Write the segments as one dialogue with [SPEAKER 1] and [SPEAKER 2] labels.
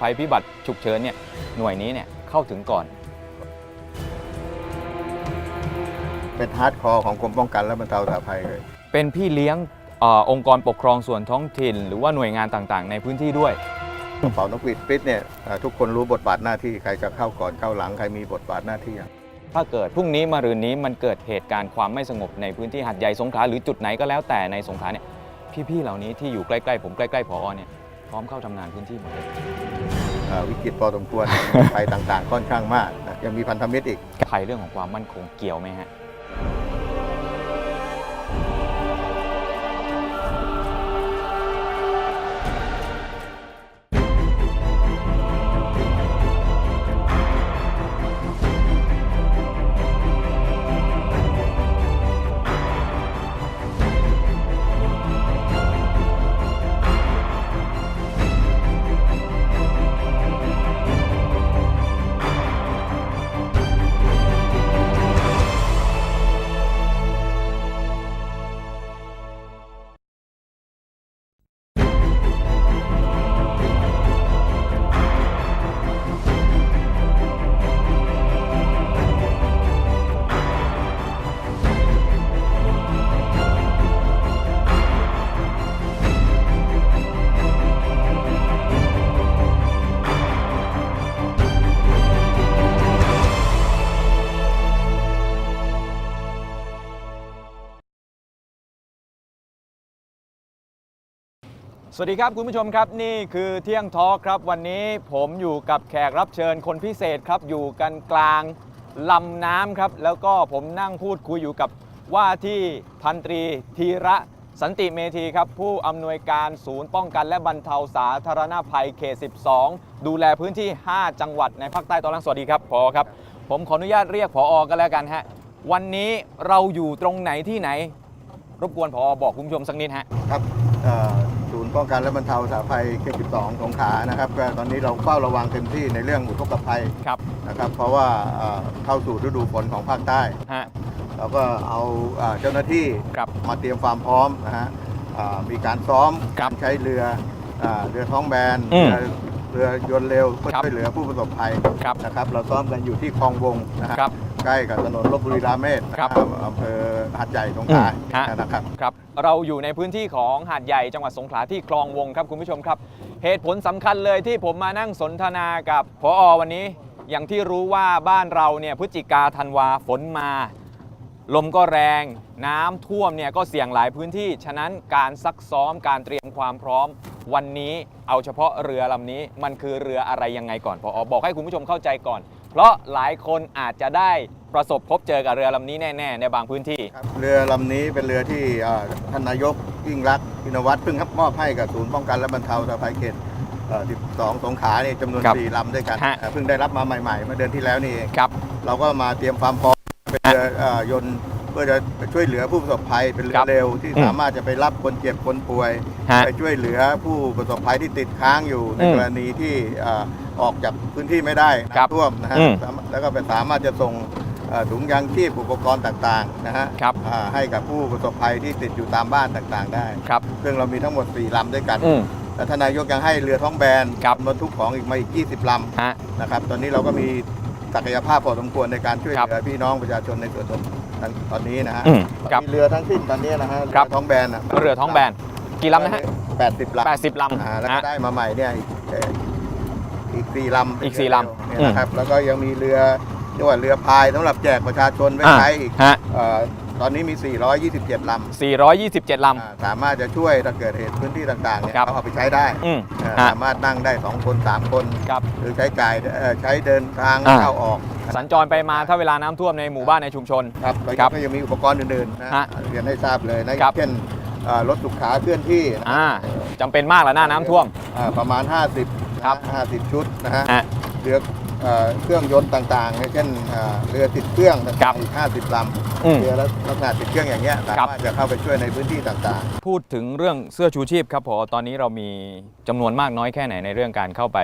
[SPEAKER 1] เหตุภัยพิบัติฉุกเฉินเนี่ยหน่วยนี้เนี่ยเข้าถึงก่อน
[SPEAKER 2] เป็นฮาร์ดคอร์ของกรมป้องกันและบรรเทาสาธารณภัยเลย
[SPEAKER 1] เป็นพี่เลี้ยงเออองค์กรปกครองส่วนท้องถิ่น หรือว่าหน่วยงานต่างๆ ในพื้นที่ด้วย
[SPEAKER 2] กระเป๋านกหวีดฟิตเนี่ยเอ่อทุกคนรู้บทบาทหน้าที่ใครจะเข้าก่อนเข้าหลังใครมีบทบาทหน้าที่
[SPEAKER 1] ถ้าเกิดพรุ่งนี้มารืนนี้มันเกิดเหตุการณ์ความไม่สงบในพื้นที่หัดใหญ่สงขลาหรือจุดไหนก็แล้วแต่ในสงขลาเนี่ยพี่ๆเหล่านี้ที่อยู่ใกล้ๆผมใกล้ๆพอเนี่ยพร้อมเข้าทำงานพื้นที่หมดเลย
[SPEAKER 2] เอ่อ วิกฤตพอสมควร ภัยต่างๆ ค่อนข้างมากนะยังมีพันธมิตรอีก
[SPEAKER 1] ภัยเรื่องของความมั่นคงเกี่ยวไหมฮะ สวัสดีครับคุณผู้ชมครับนี่คือเที่ยงทอล์คครับวันนี้ผมอยู่กับแขกรับเชิญคนพิเศษครับอยู่กันกลางลำน้ำครับแล้วก็ผมนั่งพูดคุยอยู่กับว่าที่พันตรีธีระสันติเมธีครับผู้อำนวยการศูนย์ป้องกันและบรรเทาสาธารณภัยเขต 12 ดูแลพื้นที่ 5 จังหวัดในภาคใต้ตอนล่างสวัสดีครับพอครับ ผมขออนุญาตเรียกพออกันแล้วกันฮะวันนี้เราอยู่ตรงไหนที่ไหน รบกวนพอบอกคุณผู้ชมสักนิดฮะ
[SPEAKER 2] ครับ ป้องกันและบรรเทาสาธารณภัยเขต12สงขลานะครับก็ตอนนี้เราเฝ้าระวังเต็มที่ในเรื่องอุทกภัย
[SPEAKER 1] ครับ
[SPEAKER 2] นะครับเพราะว่าเอ่อเข้าสู่ฤดูฝนของภาคใต้
[SPEAKER 1] ฮะ
[SPEAKER 2] เราก็เอาเอ่อเจ้าหน้าที่
[SPEAKER 1] ครับ
[SPEAKER 2] มาเตรียมความพร้อมนะฮะอ่ามีการซ้อม
[SPEAKER 1] ครับ
[SPEAKER 2] ใช้เรืออ่าเรือท้องแบน
[SPEAKER 1] อืม
[SPEAKER 2] เรือเรือยนต์เร็วเพื่อ
[SPEAKER 1] ครับ
[SPEAKER 2] ช่วยเหลือผู้ประสบภัย
[SPEAKER 1] ครับ
[SPEAKER 2] นะครับ เราซ้อมกันอยู่ที่คลองวงนะฮะ
[SPEAKER 1] ครับ
[SPEAKER 2] ใกล้กับถนนลบบุรีราเมศ
[SPEAKER 1] ครับ
[SPEAKER 2] อำเภอหัดใหญ่สงขลา
[SPEAKER 1] อืมฮะ
[SPEAKER 2] นะครับ
[SPEAKER 1] ครับเราอยู่ในพื้นที่ของหาดใหญ่จังหวัดสงขลาที่คลองวงครับคุณผู้ชมครับ เหตุผลสำคัญเลยที่ผมมานั่งสนทนากับพออวันนี้ อย่างที่รู้ว่าบ้านเราเนี่ยพฤศจิกาธันวาฝนมา ลมก็แรงน้ำท่วมเนี่ยก็เสี่ยงหลายพื้นที่ ฉะนั้นการซักซ้อมการเตรียมความพร้อม วันนี้เอาเฉพาะเรือลำนี้มันคือเรืออะไรยังไงก่อนพออบอกให้คุณผู้ชมเข้าใจก่อน เพราะหลายคนอาจจะได้ประสบพบเจอกับเรือลำนี้แน่ ๆ ในบางพื้นที่
[SPEAKER 2] ครับเรือลำนี้เป็นเรือที่เอ่อท่านนายกยิ่งรักษณ์อินวัตรเพิ่งมอบให้กับศูนย์ป้องกันและบรรเทาสาธารณภัยเขตเอ่อ12 สงขลาเนี่ยจำนวน
[SPEAKER 1] ครับ
[SPEAKER 2] 4ลำด้วยกัน
[SPEAKER 1] ฮะ
[SPEAKER 2] เอ่อเพิ่งได้รับมาใหม่ๆเมื่อเดือนที่แล้วนี่เอง
[SPEAKER 1] ครับ
[SPEAKER 2] เราก็มาเตรียมความพร้อม เป็นเรือเอ่อยนต์เพื่อจะช่วยเหลือผู้ประสบภัยเป็นเรื
[SPEAKER 1] ครั
[SPEAKER 2] อบเร็วที่
[SPEAKER 1] อืม
[SPEAKER 2] สามารถจะไปรับคนเจ็บคนป่วย
[SPEAKER 1] ฮะ
[SPEAKER 2] ไปช่วยเหลือผู้ประสบภัยที่ติดค้างอยู่ใน
[SPEAKER 1] อืม
[SPEAKER 2] กรณีที่เอ่อออกจากพื้นที่ไม่ได้
[SPEAKER 1] ครับ
[SPEAKER 2] น้ำท่วมนะฮะ
[SPEAKER 1] อืม
[SPEAKER 2] สามารถแล้วก็เป็นสามารถจะส่งเอ่อถุงยางชีพอุปกรณ์ต่างๆนะฮะ
[SPEAKER 1] ครับ
[SPEAKER 2] อ่าให้กับผู้ประสบภัยที่ติดอยู่ตามบ้านต่างๆ ได้
[SPEAKER 1] ครับ
[SPEAKER 2] ซึ่งเรามีทั้งหมด 4 ลำด้วยกัน
[SPEAKER 1] อืม
[SPEAKER 2] และทานนายกยังให้เรือท้องแบน
[SPEAKER 1] ครับ
[SPEAKER 2] บรรทุกของอีกมาอีก 20ล
[SPEAKER 1] ฮะำ
[SPEAKER 2] นะครับ ตอนนี้เราก็มี ศักยภาพพอสมควรในการช่วย
[SPEAKER 1] ครับ
[SPEAKER 2] เหลือพี่น้องประชาชนในส่วนตรงตอนนี้นะฮะ
[SPEAKER 1] อืมครับ
[SPEAKER 2] มีเรือทั้งสิ้นตอนนี้นะฮะ
[SPEAKER 1] ครับ
[SPEAKER 2] เรือท้องแบนนะ
[SPEAKER 1] เรือท้องแบนกี่ลำนะฮะ
[SPEAKER 2] 80ลำ
[SPEAKER 1] 80ล
[SPEAKER 2] อ่าแล้วำก็
[SPEAKER 1] ฮะ
[SPEAKER 2] ได้มาใหม่เนี่ยอีกเอ่ออีกสี่ลำ
[SPEAKER 1] อีกสี่ลำ
[SPEAKER 2] เนี่ยนะครับแล้วก็ยังมีเรือเรียกว่าเรือพายสำหรับแจกประชาชนไว้
[SPEAKER 1] อ่า
[SPEAKER 2] ใช้อีก
[SPEAKER 1] ฮะ
[SPEAKER 2] เอ่อ ตอนนี้มี 427 ลำ
[SPEAKER 1] 427ล
[SPEAKER 2] อ่าสามารถจะช่วยถ้าเกิดเหตุพื้นที่ต่างๆเนี่ย
[SPEAKER 1] ครับ
[SPEAKER 2] เขาเอาไปใช้ได้ำ
[SPEAKER 1] อืม
[SPEAKER 2] เอ่อ
[SPEAKER 1] ฮะ
[SPEAKER 2] สามารถนั่งได้ 2 คน 3 คน
[SPEAKER 1] ครับ
[SPEAKER 2] หรือใช้จ่ายเอ่อใช้เดินทาง
[SPEAKER 1] อ่า
[SPEAKER 2] เข้าออก
[SPEAKER 1] สัญจรไปมาถ้าเวลาน้ำท่วมในหมู่บ้านในชุมชน
[SPEAKER 2] ครับแล้ว
[SPEAKER 1] ครับ
[SPEAKER 2] ก็ยังมีอุปกรณ์อื่นๆนะ
[SPEAKER 1] ฮะ
[SPEAKER 2] เรียนให้ทราบเลยนะครับ เช่นเอ่อรถสุขาเคลื่อนที่นะ
[SPEAKER 1] อ่าจำเป็นมากแล้วหน้าน้ำท่วม
[SPEAKER 2] อ่าประมาณ 50นะครับ50 ชุดนะฮะ
[SPEAKER 1] ฮะ
[SPEAKER 2] เรือเอ่อเครื่องยนต์ต่างๆ เช่นเอ่อเรือติดเครื่อง
[SPEAKER 1] ครั
[SPEAKER 2] ต่า
[SPEAKER 1] บ
[SPEAKER 2] งๆอีก50 ล
[SPEAKER 1] อืมำ
[SPEAKER 2] เรือลักษณะติดเครื่องอย่างเงี้ยสา
[SPEAKER 1] ครับ
[SPEAKER 2] มารถจะเข้าไปช่วยในพื้นที่ต่าง
[SPEAKER 1] พูดถึงเรื่องเสื้อชูชีพครับพอตอนนี้เรามีจำนวนมากน้อยแค่ไหนในเรื่องการเข้าไป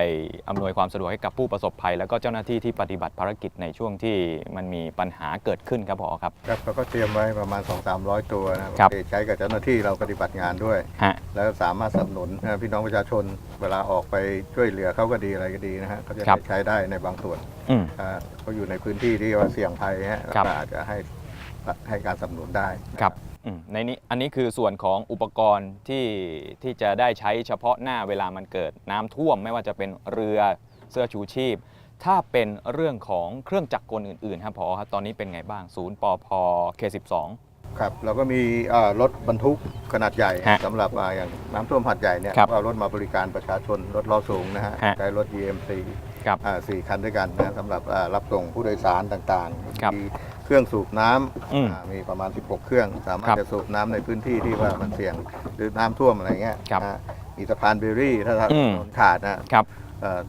[SPEAKER 1] อำนวยความสะดวกให้กับผู้ประสบภัย แล้วก็เจ้าหน้าที่ที่ปฏิบัติภารกิจในช่วงที่มันมีปัญหาเกิดขึ้นครับพอครับ
[SPEAKER 2] ๆครับเราก็เตรียมไว้ประมาณ 2-300 ตัวนะครับ ใช้กับเจ้าหน้าที่เราปฏิบัติงานด้วย
[SPEAKER 1] ฮะ
[SPEAKER 2] แล้วสามารถสนับสนุนนะพี่น้องประชาชนเวลาออกไปช่วยเหลือเขาก็ดีอะไรก็ดีนะฮะเขาจะ
[SPEAKER 1] ครับ
[SPEAKER 2] ได้ใช้ได้ในบางส่วน
[SPEAKER 1] อืม
[SPEAKER 2] อ่าเขาอยู่ในพื้นที่ที่ว่าเสี่ยงภัยฮะ
[SPEAKER 1] ครับ
[SPEAKER 2] ก็อาจจะให้ ให้การสนับสนุนได้
[SPEAKER 1] ครับอืมในนี้อันนี้คือส่วนของอุปกรณ์ที่ที่จะได้ใช้เฉพาะหน้าเวลามันเกิดน้ำท่วม ไม่ว่าจะเป็นเรือเสื้อชูชีพ ถ้าเป็นเรื่องของเครื่องจักรกลอื่นๆครับพอครับตอนนี้เป็นไงบ้างศูนย์ปพ K12
[SPEAKER 2] ครับเราก็มีเอ่อรถบรรทุกขนาดใหญ่
[SPEAKER 1] ฮะ
[SPEAKER 2] สำหรับอ่าอย่างน้ำท่วมหัดใหญ่เนี่ย
[SPEAKER 1] ครับ
[SPEAKER 2] ก็เอารถมาบริการประชาชนรถล้อสูงนะฮะ
[SPEAKER 1] ฮะ
[SPEAKER 2] ใช้รถ GMC
[SPEAKER 1] ครับ
[SPEAKER 2] อ่าสี่คันด้วยกันนะสำหรับอ่ารับส่งผู้โดยสารต่างๆ
[SPEAKER 1] ครับ
[SPEAKER 2] มี เครื่องสูบน้ำ
[SPEAKER 1] อืม
[SPEAKER 2] อ่ามีประมาณ 16 เครื่อง สามาร
[SPEAKER 1] ครั
[SPEAKER 2] ถ
[SPEAKER 1] บ
[SPEAKER 2] จะสูบน้ำในพื้นที่ที่ว่ามันเสี่ยงหรือน้ำท่วมอะไรเงี้ย
[SPEAKER 1] ครับ
[SPEAKER 2] นะฮะมีสะพานเบอรี่ถ้าถ
[SPEAKER 1] อืม
[SPEAKER 2] นนขาดนะครับเอ่อ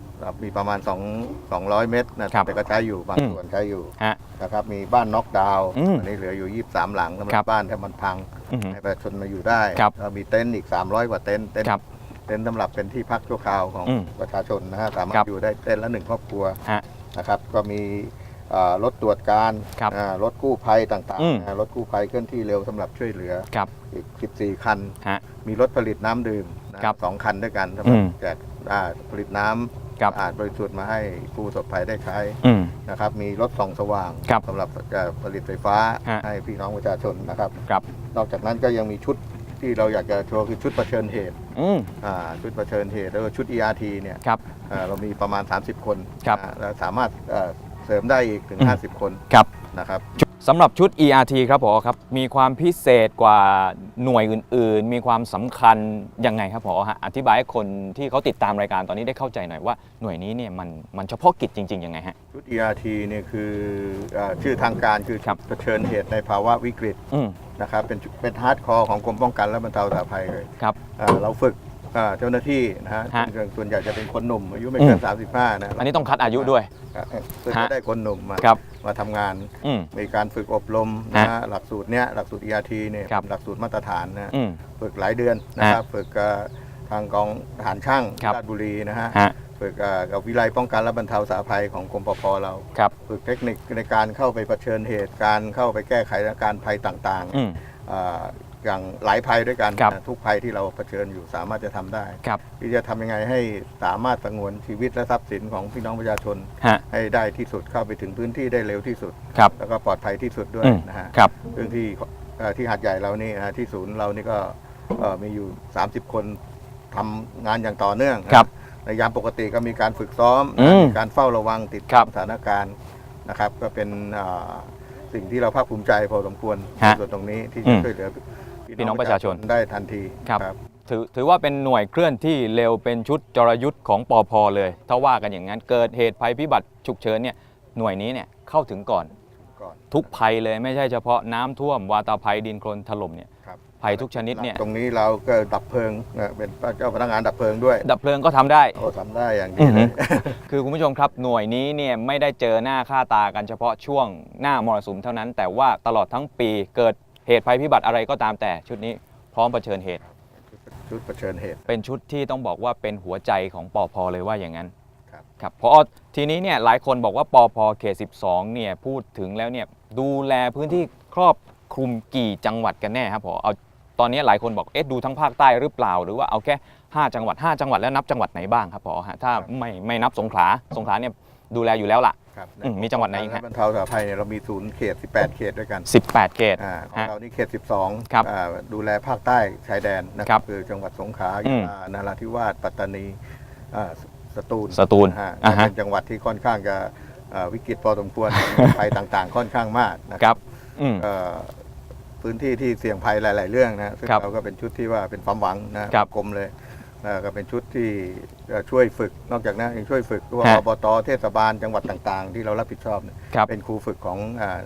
[SPEAKER 2] มีประมาณ 2 200 เมตรนะครับแต่ก็ใช้อยู่บาง
[SPEAKER 1] อืม
[SPEAKER 2] ส่วนใช้อยู่
[SPEAKER 1] ฮะ
[SPEAKER 2] นะครับมีบ้านน็อกดาวน์
[SPEAKER 1] อืม
[SPEAKER 2] อันนี้เหลืออยู่ 23 หลังสำห
[SPEAKER 1] ครั
[SPEAKER 2] รับบ บ้านที่มันพัง
[SPEAKER 1] อือหือ
[SPEAKER 2] ให้ประชาชนมาอยู่ได้
[SPEAKER 1] ครับ
[SPEAKER 2] แล้วมีเต็นท์อีก 300 กว่าเต็นท์ เต็นท์
[SPEAKER 1] ครับ
[SPEAKER 2] เต็นท์สำหรับเป็นที่พักชั่วคราวของ
[SPEAKER 1] อืม
[SPEAKER 2] ประชาชนนะฮะ สามาร
[SPEAKER 1] ครั
[SPEAKER 2] ถ
[SPEAKER 1] บ
[SPEAKER 2] อยู่ได้เต็นท์ละหนึ่งครอบครัว
[SPEAKER 1] ฮะ
[SPEAKER 2] นะครับ ก็มีเอ่อรถตรวจการ
[SPEAKER 1] ครับ
[SPEAKER 2] อ่ารถกู้ภัยต่าง
[SPEAKER 1] อืม
[SPEAKER 2] ๆนะรถกู้ภัยเคลื่อนที่เร็วสำหรับช่วยเหลือ
[SPEAKER 1] ครับ
[SPEAKER 2] อีก 14 คัน
[SPEAKER 1] ฮะ
[SPEAKER 2] มีรถผลิตน้ำดื่มนะครับสองคันด้วยกันสำหรับ
[SPEAKER 1] อืม
[SPEAKER 2] แจกอ่าผลิตน้ำ
[SPEAKER 1] ครับ
[SPEAKER 2] สะอาดบริสุทธิ์มาให้ผู้ประสบภัยได้ใช้
[SPEAKER 1] อืม
[SPEAKER 2] นะครับ มีรถส่องสว่าง
[SPEAKER 1] ครับ
[SPEAKER 2] สำหรับเอ่อผลิตไฟฟ้า
[SPEAKER 1] ฮะ
[SPEAKER 2] ให้พี่น้องประชาชนนะครับ
[SPEAKER 1] ครับ
[SPEAKER 2] นอกจากนั้นก็ยังมีชุดที่เราอยากจะโชว์คือชุดเผชิญเหตุ
[SPEAKER 1] อืม
[SPEAKER 2] อ่าชุดเผชิญเหตุแล้วก็ชุด ERT เนี่ย
[SPEAKER 1] ครับ
[SPEAKER 2] เอ่อเรามีประมาณ 30 คน
[SPEAKER 1] ครับ
[SPEAKER 2] อ่าแล้วสามารถเอ่อ เสริมได้อีกถึง
[SPEAKER 1] อืม
[SPEAKER 2] 50 คน
[SPEAKER 1] ครับ
[SPEAKER 2] นะครับ
[SPEAKER 1] สำหรับชุด ERT ครับพอครับ มีความพิเศษกว่าหน่วยอื่น ๆ มีความสำคัญยังไงครับพอฮะอธิบายให้คนที่เขาติดตามรายการตอนนี้ได้เข้าใจหน่อยว่าหน่วยนี้เนี่ยมันมันเฉพาะกิจจริง ๆ ยังไงฮะ
[SPEAKER 2] ชุด ERT เนี่ยคือเอ่อชื่อทางการคือ
[SPEAKER 1] ครับ
[SPEAKER 2] เผชิญเหตุในภาวะวิกฤต
[SPEAKER 1] อืม
[SPEAKER 2] นะครับเป็นชุดเป็นฮาร์ดคอร์ของกรมป้องกันและบรรเทาสาธารณภัยเลย
[SPEAKER 1] ครับ
[SPEAKER 2] เอ่อเราฝึกเอ่อเจ้าหน้าที่นะฮะ
[SPEAKER 1] ฮะ
[SPEAKER 2] ส่วนส่วนใหญ่จะเป็นคนหนุ่มอายุไม่เกิ
[SPEAKER 1] อื
[SPEAKER 2] น
[SPEAKER 1] ม
[SPEAKER 2] 35นะ
[SPEAKER 1] อันนี้ต้องคัดอายุด้วย
[SPEAKER 2] ครับซึ่ง
[SPEAKER 1] ฮะ
[SPEAKER 2] จะได้คนหนุ่มมา
[SPEAKER 1] ครับ
[SPEAKER 2] มาทำงาน
[SPEAKER 1] อืม
[SPEAKER 2] มีการฝึกอบรมนะฮะหลักสูตรเนี้ยหลักสูตร ERT เนี่ย
[SPEAKER 1] ครับ
[SPEAKER 2] เป็นหลักสูตรมาตรฐานนะฮะ
[SPEAKER 1] อืม
[SPEAKER 2] ฝึกหลายเดือนนะครับฝึกกับทางกองทหารช่าง
[SPEAKER 1] ครับ
[SPEAKER 2] ราชบุรีนะฮะ
[SPEAKER 1] ฮะ
[SPEAKER 2] ฝึกเอ่อกับวิไลป้องกันและบรรเทาสาธารณภัยของกรมปภเรา
[SPEAKER 1] ครับ
[SPEAKER 2] ฝึกเทคนิคในการเข้าไปเผชิญเหตุการเข้าไปแก้ไขสถานการณ์ภัยต่าง
[SPEAKER 1] อืม
[SPEAKER 2] ๆอ่า อย่างหลายภัยด้วยกัน
[SPEAKER 1] ครับ
[SPEAKER 2] นะทุกภัยที่เราเผชิญอยู่สามารถจะทำได้
[SPEAKER 1] ครับ
[SPEAKER 2] ที่จะทำยังไงให้สามารถสงวนชีวิตและทรัพย์สินของพี่น้องประชาชน
[SPEAKER 1] ฮะ
[SPEAKER 2] ให้ได้ที่สุดเข้าไปถึงพื้นที่ได้เร็วที่สุด
[SPEAKER 1] ครับ
[SPEAKER 2] แล้วก็ปลอดภัยที่สุดด้วย
[SPEAKER 1] อืม
[SPEAKER 2] นะฮะ
[SPEAKER 1] ครับ
[SPEAKER 2] ซึ่งที่เอ่อที่หาดใหญ่เรานี่นะฮะที่ศูนย์เรานี่ก็เอ่อมีอยู่ 30 คนทำงานอย่างต่อเนื่องนะครับ ในยามปกติก็มีการฝึกซ้อม
[SPEAKER 1] อื
[SPEAKER 2] นะ
[SPEAKER 1] ม
[SPEAKER 2] มีการเฝ้าระวังติด
[SPEAKER 1] ครับ
[SPEAKER 2] สถานการณ์นะครับ ก็เป็นเอ่อสิ่งที่เราภาคภูมิใจพอสมควร
[SPEAKER 1] ฮะ
[SPEAKER 2] ในส่วนตรงนี้ที่
[SPEAKER 1] อื
[SPEAKER 2] จะ
[SPEAKER 1] ม
[SPEAKER 2] ช่วยเหลือ
[SPEAKER 1] พี่น้องประชาชน
[SPEAKER 2] ได้ทันที
[SPEAKER 1] ครับ ถือถือว่าเป็นหน่วยเคลื่อนที่เร็วเป็นชุดจรยุทธ์ของปอพเลย ถ้าว่ากันอย่างนั้นเกิดเหตุภัยพิบัติฉุกเฉินเนี่ยหน่วยนี้เนี่ยเข้าถึงก่อน
[SPEAKER 2] ก่อน
[SPEAKER 1] ทุกภัยเลยไม่ใช่เฉพาะน้ำท่วมวาตาภัยดินโคลนถล่มเนี่ย
[SPEAKER 2] ครับ
[SPEAKER 1] ภัยทุกชนิดเนี่ย
[SPEAKER 2] ตรงนี้เราก็ดับเพลิงนะเป็นเจ้าพนักงานดับเพลิงด้วย
[SPEAKER 1] ดับเพลิงก็ทำได้
[SPEAKER 2] โอ้ทำได้อย่าง
[SPEAKER 1] อื
[SPEAKER 2] ดี
[SPEAKER 1] อ
[SPEAKER 2] เล
[SPEAKER 1] ฮึ
[SPEAKER 2] ย
[SPEAKER 1] คือคุณผู้ชมครับหน่วยนี้เนี่ยไม่ได้เจอหน้าค่าตากันเฉพาะช่วงหน้ามรสุมเท่านั้น แต่ว่าตลอดทั้งปีเกิด เหตุภัยพิบัติอะไรก็ตามแต่ชุดนี้พร้อมเผชิญเหตุ
[SPEAKER 2] ชุดเผชิญเหตุ
[SPEAKER 1] เป็นชุดที่ต้องบอกว่าเป็นหัวใจของปอพเลยว่าอย่างนั้น
[SPEAKER 2] ครับ
[SPEAKER 1] ครับพอทีนี้เนี่ยหลายคนบอกว่าปอพเขต 12 เนี่ยพูดถึงแล้วเนี่ยดูแลพื้นที่ครอบคลุมกี่จังหวัดกันแน่ครับพอเอาตอนนี้หลายคนบอกเอ๊ะดูทั้งภาคใต้หรือเปล่า หรือว่าเอาแค่ 5 จังหวัด 5 จังหวัดแล้วนับจังหวัดไหนบ้างครับพอฮะถ้าไม่ไม่นับสงขลาสงขลาเนี่ยดูแลอยู่แล้วล่ะ
[SPEAKER 2] ครับ
[SPEAKER 1] อืมมีจังหวัดไหนอีกฮะ
[SPEAKER 2] บรรเทาสาธารณภัยเนี่ยเรามีศูนย์เขต 18 เขตด้วยกัน
[SPEAKER 1] 18 เขต
[SPEAKER 2] อ่าของ
[SPEAKER 1] ฮะ
[SPEAKER 2] เรานี่เขต 12
[SPEAKER 1] ครับ
[SPEAKER 2] อ่าดูแลภาคใต้ชายแดนนะค
[SPEAKER 1] ครั
[SPEAKER 2] รับบคือจังหวัดสงขลา
[SPEAKER 1] อื
[SPEAKER 2] ยะ
[SPEAKER 1] ม
[SPEAKER 2] ลานาราธิวาสปัตตานีอ่าสสตูล
[SPEAKER 1] สตูล
[SPEAKER 2] นะฮะ
[SPEAKER 1] อ่าฮะ
[SPEAKER 2] เป็นจังหวัดที่ค่อนข้างจะอ่าวิกฤตพอสมควร ภัยต่างๆ ค่อนข้างมากนะ
[SPEAKER 1] ค
[SPEAKER 2] ค
[SPEAKER 1] รั
[SPEAKER 2] รั
[SPEAKER 1] บบอืม
[SPEAKER 2] เอ่อพื้นที่ที่เสี่ยงภัยหลาย ๆ เรื่องนะซึ่ง
[SPEAKER 1] ครับ
[SPEAKER 2] เราก็เป็นชุดที่ว่าเป็นความหวังนะครับ กรมเลย นะก็เป็นชุดที่เอ่อช่วยฝึกนอกจากนั้นยังช่วยฝึกด้วย
[SPEAKER 1] ฮะ
[SPEAKER 2] อบตเทศบาลจังหวัดต่างๆ ที่เรารับผิดชอบเนี่ย
[SPEAKER 1] ครับ
[SPEAKER 2] เป็นครูฝึกของอ่า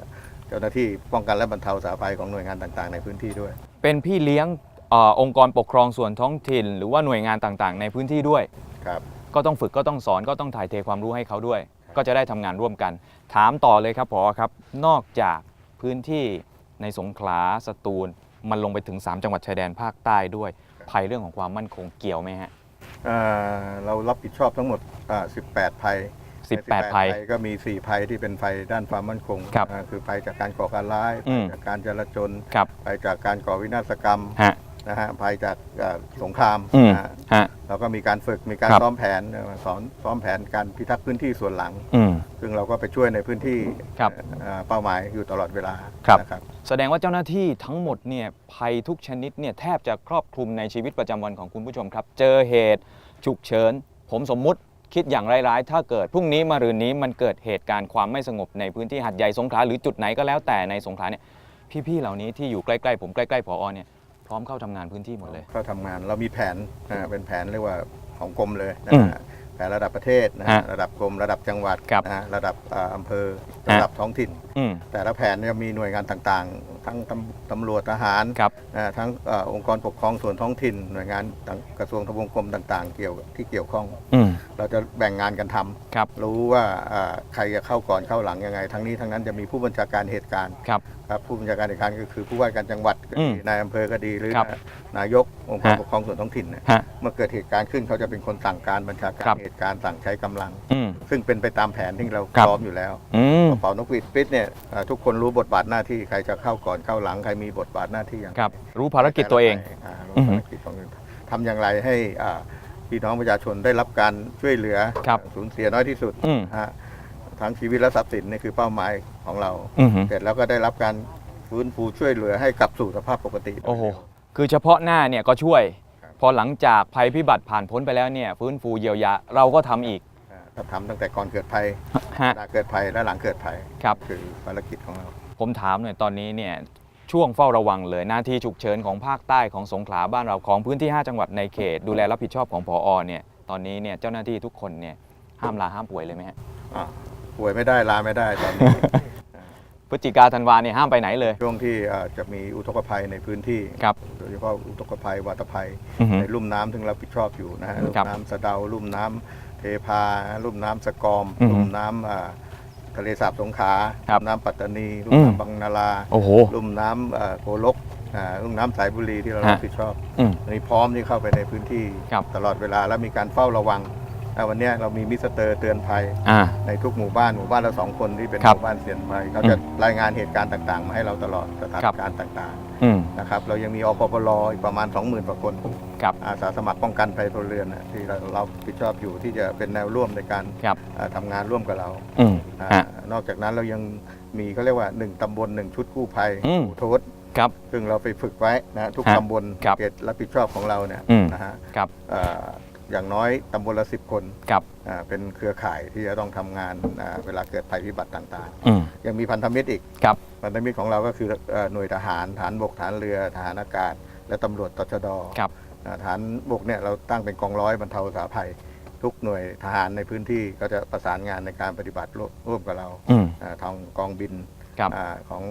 [SPEAKER 2] เจ้าหน้าที่ป้องกันและบรรเทาสาธารณภัยของหน่วยงานต่างๆ ในพื้นที่ด้วย
[SPEAKER 1] เป็นพี่เลี้ยงเออองค์กรปกครองส่วนท้องถิ่น หรือว่าหน่วยงานต่างๆ ในพื้นที่ด้วย
[SPEAKER 2] ครับ
[SPEAKER 1] ก็ต้องฝึกก็ต้องสอนก็ต้องถ่ายเทความรู้ให้เขาด้วย
[SPEAKER 2] ครับ
[SPEAKER 1] ก็จะได้ทำงานร่วมกัน ถามต่อเลยครับพอครับ นอกจากพื้นที่ในสงขลาสตูล มันลงไปถึง 3 จังหวัดชายแดนภาคใต้ด้วย ภัยเรื่องของความมั่นคงเกี่ยวไหมฮะ
[SPEAKER 2] อ่าเรารับผิดชอบทั้งหมดอ่า18 ภัย
[SPEAKER 1] 18ภัย
[SPEAKER 2] ก็มี 4 ภัยที่เป็นภัยด้านความมั่นคง
[SPEAKER 1] ครับ
[SPEAKER 2] อ่าคือภัยจากการก่อการร้าย
[SPEAKER 1] อืม
[SPEAKER 2] ภัยจากการจลาจล
[SPEAKER 1] ครับ
[SPEAKER 2] ภัยจากการก่อวินาศกรรม
[SPEAKER 1] ฮะ
[SPEAKER 2] นะฮะภัยจากอ่าสงคราม
[SPEAKER 1] อืม
[SPEAKER 2] นะฮะ
[SPEAKER 1] ฮะ
[SPEAKER 2] เราก็มีการฝึกมีการ
[SPEAKER 1] ครับ
[SPEAKER 2] ซ้อมแผนเอ่อสอนซ้อมแผนการพิทักษ์พื้นที่ส่วนหลัง
[SPEAKER 1] อืม
[SPEAKER 2] ซึ่งเราก็ไปช่วยในพื้นที่
[SPEAKER 1] ครับ
[SPEAKER 2] เอ่อเป้าหมายอยู่ตลอดเวลา
[SPEAKER 1] ครับ
[SPEAKER 2] นะครับ
[SPEAKER 1] แสดงว่าเจ้าหน้าที่ทั้งหมดเนี่ยภัยทุกชนิดเนี่ยแทบจะครอบคลุมในชีวิตประจำวันของคุณผู้ชมครับ เจอเหตุฉุกเฉิน ผมสมมุติคิดอย่างร้ายๆ ถ้าเกิดพรุ่งนี้มารืนนี้มันเกิดเหตุการณ์ความไม่สงบในพื้นที่หัดใหญ่สงขลาหรือจุดไหนก็แล้วแต่ในสงขลาเนี่ยพี่ๆเหล่านี้ที่อยู่ใกล้ๆผมใกล้ๆผอเนี่ยพร้อมเข้าทำงานพื้นที่หมดเลย
[SPEAKER 2] ก็ทำงานเรามีแผนอ่าเป็นแผนเรียกว่าของกรมเลยนะ
[SPEAKER 1] อืม
[SPEAKER 2] ฮะ แผนระดับประเทศนะฮะ
[SPEAKER 1] ฮะ
[SPEAKER 2] ระดับกรมระดับจังหวัด
[SPEAKER 1] ครับ
[SPEAKER 2] นะฮะระดับอ่าอำเภอ
[SPEAKER 1] ฮะ
[SPEAKER 2] ระดับท้องถิ่น
[SPEAKER 1] อืม
[SPEAKER 2] แต่ละแผนเนี่ยมีหน่วยงานต่างๆ ทั้งตำตำรวจทหาร
[SPEAKER 1] ครับ
[SPEAKER 2] นะทั้งเอ่อองค์กรปกครองส่วนท้องถิ่น หน่วยงานต่างกระทรวงทบวงกรมต่างๆ เกี่ยวที่เกี่ยวข้อง
[SPEAKER 1] อืม
[SPEAKER 2] เราจะแบ่งงานกันทำ
[SPEAKER 1] ครับ
[SPEAKER 2] รู้ว่าอ่าใครจะเข้าก่อนเข้าหลังยังไง ทั้งนี้ทั้งนั้นจะมีผู้บัญชาการเหตุการณ์
[SPEAKER 1] ครับ
[SPEAKER 2] ครับผู้บัญชาการเหตุการณ์ก็คือผู้ว่าการจังหวัดก็
[SPEAKER 1] อื
[SPEAKER 2] ดี
[SPEAKER 1] ม
[SPEAKER 2] นายอำเภอก็ดีหรือ
[SPEAKER 1] ครับ
[SPEAKER 2] นายกองค์กร
[SPEAKER 1] ฮะ
[SPEAKER 2] ปกครองส่วนท้องถิ่นเนี่ย
[SPEAKER 1] ฮะ
[SPEAKER 2] เมื่อเกิดเหตุการณ์ขึ้นเขาจะเป็นคนสั่งการบัญชาการ
[SPEAKER 1] ครับ
[SPEAKER 2] เหตุการณ์สั่งใช้กำลัง
[SPEAKER 1] อืม
[SPEAKER 2] ซึ่งเป็นไปตามแผนที่เรา
[SPEAKER 1] ครับ
[SPEAKER 2] พร้อมอยู่แล้ว
[SPEAKER 1] อืม
[SPEAKER 2] กระเป๋านกหวีดปิดเนี่ยอ่าทุกคนรู้บทบาทหน้าที่ใครจะเข้าก่อนเข้าหลังใครมีบทบาทหน้าที่อย่าง
[SPEAKER 1] ครับ รู้ภารกิจตัวเองา
[SPEAKER 2] รู้
[SPEAKER 1] อือฮึ
[SPEAKER 2] ภารกิจของตัวเองทำอย่างไรให้อ่าพี่น้องประชาชนได้รับการช่วยเหลือ
[SPEAKER 1] ครับ
[SPEAKER 2] สูญเสียน้อยที่สุด
[SPEAKER 1] อืม
[SPEAKER 2] ฮะ ทั้งชีวิตและทรัพย์สินนี่คือเป้าหมายของเรา
[SPEAKER 1] อืม
[SPEAKER 2] เสร็จแล้วก็ได้รับการฟื้นฟูช่วยเหลือให้กลับสู่สภาพปกติ
[SPEAKER 1] โอ้โห คือเฉพาะหน้าเนี่ยก็ช่วย
[SPEAKER 2] ครับ
[SPEAKER 1] พอหลังจากภัยพิบัติผ่านพ้นไปแล้วเนี่ยฟื้นฟูเยียวยาเราก็ทำอีก
[SPEAKER 2] อ่าก็ทำตั้งแต่ก่อนเกิดภัย
[SPEAKER 1] ฮะ
[SPEAKER 2] ขณะเกิดภัยและหลังเกิดภัย
[SPEAKER 1] ครับ
[SPEAKER 2] คือภารกิจของเรา
[SPEAKER 1] ผมถามหน่อยตอนนี้เนี่ยช่วงเฝ้าระวังเลยหน้าที่ฉุกเฉินของภาคใต้ของสงขลาบ้านเราของพื้นที่ 5 จังหวัดในเขต ดูแลรับผิดชอบของพอเนี่ยตอนนี้เนี่ยเจ้าหน้าที่ทุกคนเนี่ยห้ามลาห้ามป่วยเลยไหมฮะ
[SPEAKER 2] อ่า ป่วยไม่ได้ลาไม่ได้ตอนนี้
[SPEAKER 1] พฤศจิกาธันวาเนี่ยห้ามไปไหนเลย
[SPEAKER 2] ช่วงที่อ่าจะมีอุทกภัยในพื้นที่
[SPEAKER 1] ครับ
[SPEAKER 2] โดยเฉพาะอุทกภัยวาตภัย
[SPEAKER 1] อือหือ
[SPEAKER 2] ในลุ่มน้ำซึ่งรับผิดชอบอยู่นะฮะลุ่ม
[SPEAKER 1] ครับ
[SPEAKER 2] น้ำสะเดาลุ่มน้ำเทพา ลุ่มน้ำสะกอม
[SPEAKER 1] อือหือ
[SPEAKER 2] ลุ่มน้ำอ่าทะเลสาบสงขลา
[SPEAKER 1] ครับ
[SPEAKER 2] ลุ่มน้ำปัตตานี ลุ่
[SPEAKER 1] อื
[SPEAKER 2] ม
[SPEAKER 1] ม
[SPEAKER 2] น้ำบางนารา
[SPEAKER 1] โอ้โห
[SPEAKER 2] ลุ่มน้ำอ่าโกลกอ่าลุ่มน้ำสายบุรีที่เรา
[SPEAKER 1] ฮะ
[SPEAKER 2] รับผิดชอบ
[SPEAKER 1] อืม
[SPEAKER 2] อันนี้พร้อมที่เข้าไปในพื้นที่
[SPEAKER 1] ครับ
[SPEAKER 2] ตลอดเวลาและมีการเฝ้าระวัง อ่าวันเนี้ยเรามีมิสเตอร์เตือนภัย
[SPEAKER 1] อ่า
[SPEAKER 2] ในทุกหมู่บ้านหมู่บ้านละสองคนที่เป็น
[SPEAKER 1] ครั
[SPEAKER 2] ห
[SPEAKER 1] บ
[SPEAKER 2] มู่บ้านเสี่ยงภัยเขาจะรายงานเหตุการณ์ต่างๆ มาให้เราตลอดสถาน
[SPEAKER 1] ครับ
[SPEAKER 2] การณ์ต่าง
[SPEAKER 1] อืม
[SPEAKER 2] ๆนะครับเรายังมีอปปลอีกประมาณ 20,000กว่าคน
[SPEAKER 1] ครับ
[SPEAKER 2] อาสาสมัครป้องกันภัยพลเรือนน่ะที่เราเรารับผิดชอบอยู่ที่จะเป็นแนวร่วมในการ
[SPEAKER 1] ครับ
[SPEAKER 2] อ่าทำงานร่วมกับเรา
[SPEAKER 1] อืม
[SPEAKER 2] อ่า
[SPEAKER 1] ฮะ
[SPEAKER 2] นอกจากนั้นเรายังมีเขาเรียกว่า 1ตำบล 1 ชุดกู้ภัย
[SPEAKER 1] อืม
[SPEAKER 2] หมู่โทษ
[SPEAKER 1] ครับ
[SPEAKER 2] ซึ่งเราไปฝึกไว้นะทุก
[SPEAKER 1] ฮะ
[SPEAKER 2] ตำบล
[SPEAKER 1] ครับ
[SPEAKER 2] เขตรับผิดชอบของเราเนี่ย
[SPEAKER 1] อืม
[SPEAKER 2] นะฮะ
[SPEAKER 1] ครับ
[SPEAKER 2] อ่า อย่างน้อยตำบลละสิบคน
[SPEAKER 1] ครับ
[SPEAKER 2] อ่าเป็นเครือข่ายที่จะต้องทำงานอ่าเวลาเกิดภัยพิบัติต่าง
[SPEAKER 1] อืม
[SPEAKER 2] ๆ ยังมีพันธมิตรอีก
[SPEAKER 1] ครับ
[SPEAKER 2] พันธมิตรของเราก็คือเอ่อหน่วยทหารฐานบกฐานเรือทหารอากาศ และตำรวจตชด
[SPEAKER 1] ครับ
[SPEAKER 2] อ่าฐานบกเนี่ยเราตั้งเป็นกองร้อยบรรเทาสาภัย ทุกหน่วยทหารในพื้นที่ก็จะประสานงานในการปฏิบัติร่วมร่วมกับเรา
[SPEAKER 1] อืม
[SPEAKER 2] อ่าทางกองบิน
[SPEAKER 1] ครับ
[SPEAKER 2] อาของ